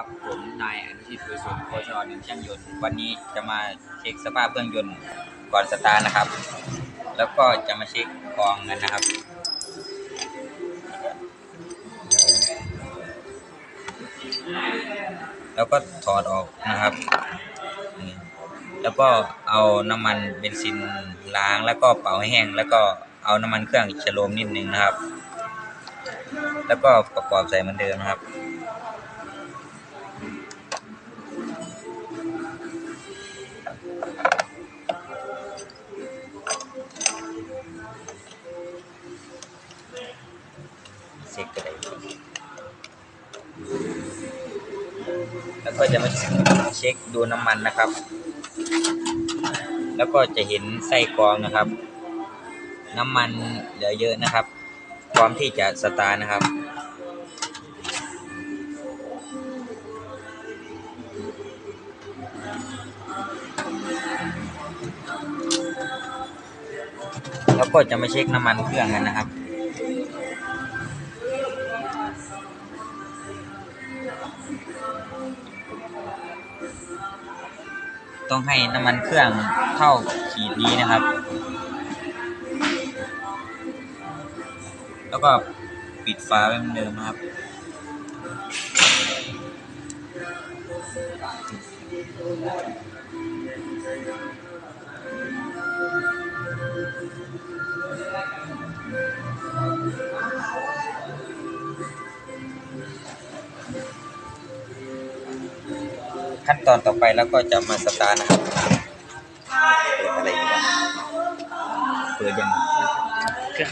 ครับ ผมนายอนุชิตปุยสุนโคชรหนึ่งช่างยนต์ วันนี้จะมาเช็คสภาพเครื่องยนต์ก่อนสตาร์ทนะครับ แล้วก็จะมาเช็คกองกันนะครับ แล้วก็ถอดออกนะครับ แล้วก็เอาน้ำมันเบนซินล้างแล้วก็เป่าให้แห้ง แล้วก็เอาน้ำมันเครื่องฉโลมนิดนึงนะครับ แล้วก็ประกอบใส่เหมือนเดิมนะครับ ช็คก็ได้แล้วก็จะมาเช็คดูน้ำมันนะครับ แล้วก็จะเห็นไส้กรองนะครับ น้ำมันเหลือเยอะนะครับ พร้อมที่จะสตาร์นะครับแล้วก็จะมาเช็คน้ำมันเครื่องกันนะครับ ต้องให้น้ำมันเครื่องเท่าขีดนี้นะครับ แล้วก็ปิดฝาไว้เหมือนเดิมนะครับ ขั้นตอนต่อไปแล้วก็จะมาสตาร์ทนะครับเปิดอะไรอยู่วะเปิดยังเครื่อง